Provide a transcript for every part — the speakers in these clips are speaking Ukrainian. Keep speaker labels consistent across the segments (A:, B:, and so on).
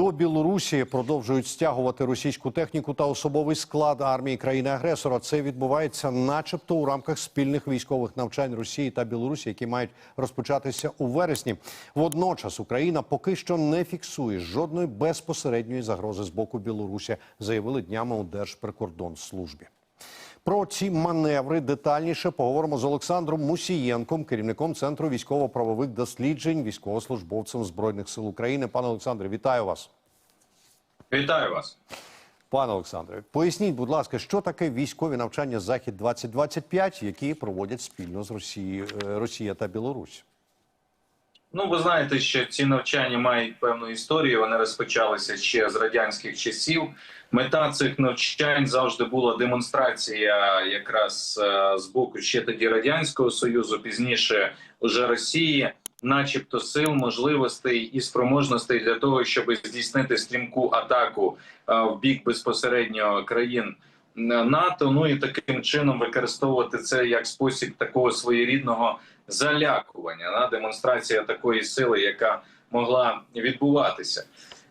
A: До Білорусі продовжують стягувати російську техніку та особовий склад армії країни-агресора. Це відбувається, начебто, у рамках спільних військових навчань Росії та Білорусі, які мають розпочатися у вересні. Водночас Україна поки що не фіксує жодної безпосередньої загрози з боку Білорусі, заявили днями у Держприкордонслужбі. Про ці маневри детальніше поговоримо з Олександром Мусієнком, керівником центру військово-правових досліджень, військовослужбовцем збройних сил України. Пане Олександре, вітаю вас.
B: Вітаю вас.
A: Пане Олександре, поясніть, будь ласка, що таке військові навчання Захід 2025 які проводять спільно з Росією е, Росія та Білорусь?
B: Ну, ви знаєте, що ці навчання мають певну історію. Вони розпочалися ще з радянських часів. Мета цих навчань завжди була демонстрація, якраз е, з боку ще тоді радянського союзу, пізніше уже Росії, начебто, сил, можливостей і спроможностей для того, щоб здійснити стрімку атаку е, в бік безпосередньо країн. НАТО, ну і таким чином використовувати це як спосіб такого своєрідного залякування на демонстрація такої сили, яка могла відбуватися.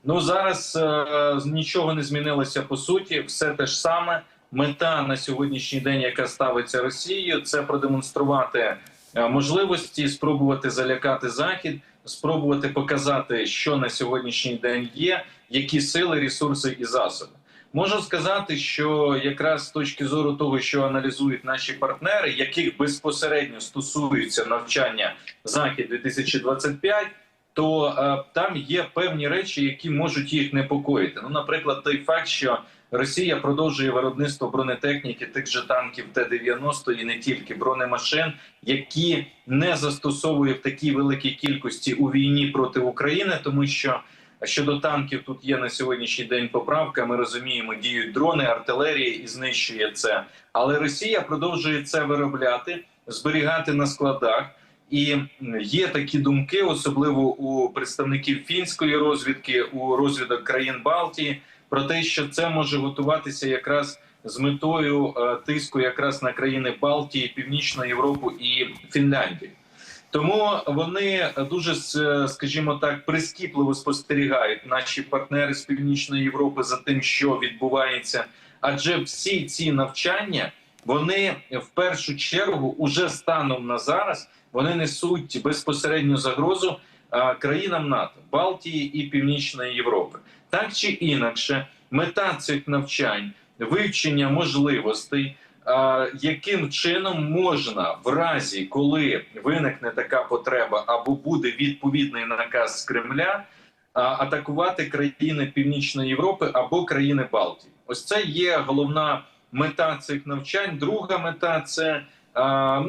B: Ну зараз е нічого не змінилося по суті, все те ж саме. Мета на сьогоднішній день, яка ставиться Росією, це продемонструвати е, можливості, спробувати залякати захід, спробувати показати, що на сьогоднішній день є, які сили, ресурси і засоби. Можу сказати, що якраз з точки зору того, що аналізують наші партнери, яких безпосередньо стосуються навчання захід 2025 то е, там є певні речі, які можуть їх непокоїти. Ну, наприклад, той факт, що Росія продовжує виробництво бронетехніки, тих же танків Т-90 і не тільки бронемашин, які не застосовує в такій великій кількості у війні проти України, тому що щодо танків тут є на сьогоднішній день поправка. Ми розуміємо, діють дрони, артилерія і знищує це. Але Росія продовжує це виробляти, зберігати на складах. І є такі думки, особливо у представників фінської розвідки, у розвідок країн Балтії, про те, що це може готуватися якраз з метою е, тиску, якраз на країни Балтії, Північну Європу і Фінляндію. Тому вони дуже скажімо так прискіпливо спостерігають наші партнери з північної Європи за тим, що відбувається, адже всі ці навчання вони в першу чергу уже станом на зараз вони несуть безпосередню загрозу країнам НАТО, Балтії і Північної Європи. Так чи інакше, мета цих навчань вивчення можливостей, яким чином можна в разі, коли виникне така потреба, або буде відповідний наказ з Кремля. Атакувати країни Північної Європи або країни Балтії, ось це є головна мета цих навчань. Друга мета це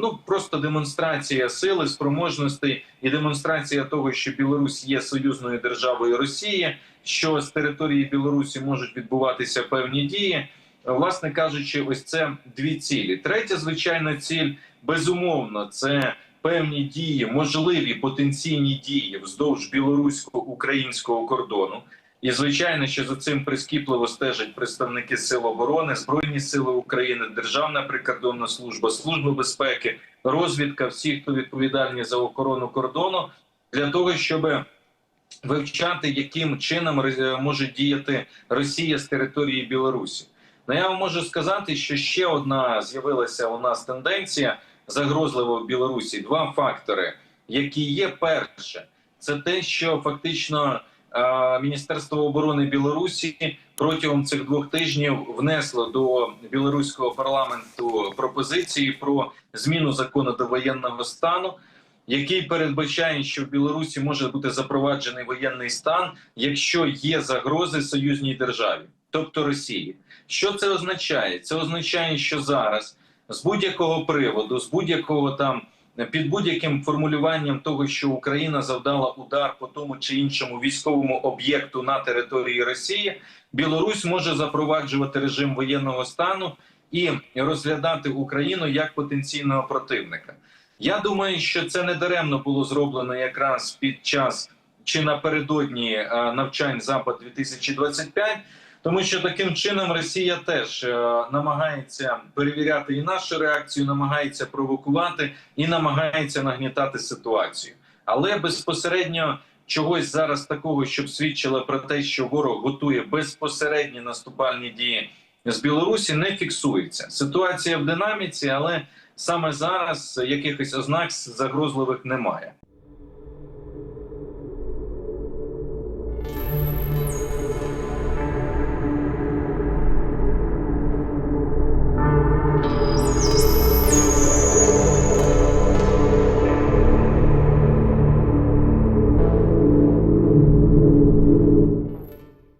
B: ну просто демонстрація сили, спроможностей і демонстрація того, що Білорусь є союзною державою Росії, що з території Білорусі можуть відбуватися певні дії. Власне кажучи, ось це дві цілі. Третя звичайна ціль безумовно це певні дії, можливі потенційні дії вздовж білорусько-українського кордону. І звичайно, що за цим прискіпливо стежать представники сил оборони, збройні сили України, Державна прикордонна служба, служба безпеки, розвідка, всі, хто відповідальні за охорону кордону, для того, щоб вивчати, яким чином може діяти Росія з території Білорусі. Ну я вам можу сказати, що ще одна з'явилася у нас тенденція загрозлива в Білорусі. Два фактори, які є перше, це те, що фактично. Міністерство оборони Білорусі протягом цих двох тижнів внесло до білоруського парламенту пропозиції про зміну закону до воєнного стану, який передбачає, що в Білорусі може бути запроваджений воєнний стан, якщо є загрози союзній державі, тобто Росії. Що це означає? Це означає, що зараз з будь-якого приводу, з будь-якого там під будь-яким формулюванням того, що Україна завдала удар по тому чи іншому військовому об'єкту на території Росії, Білорусь може запроваджувати режим воєнного стану і розглядати Україну як потенційного противника. Я думаю, що це не даремно було зроблено якраз під час чи напередодні навчань запад 2025 тому що таким чином Росія теж е, намагається перевіряти і нашу реакцію, намагається провокувати і намагається нагнітати ситуацію. Але безпосередньо чогось зараз такого, щоб свідчило про те, що ворог готує безпосередні наступальні дії з Білорусі, не фіксується. Ситуація в динаміці, але саме зараз якихось ознак загрозливих немає.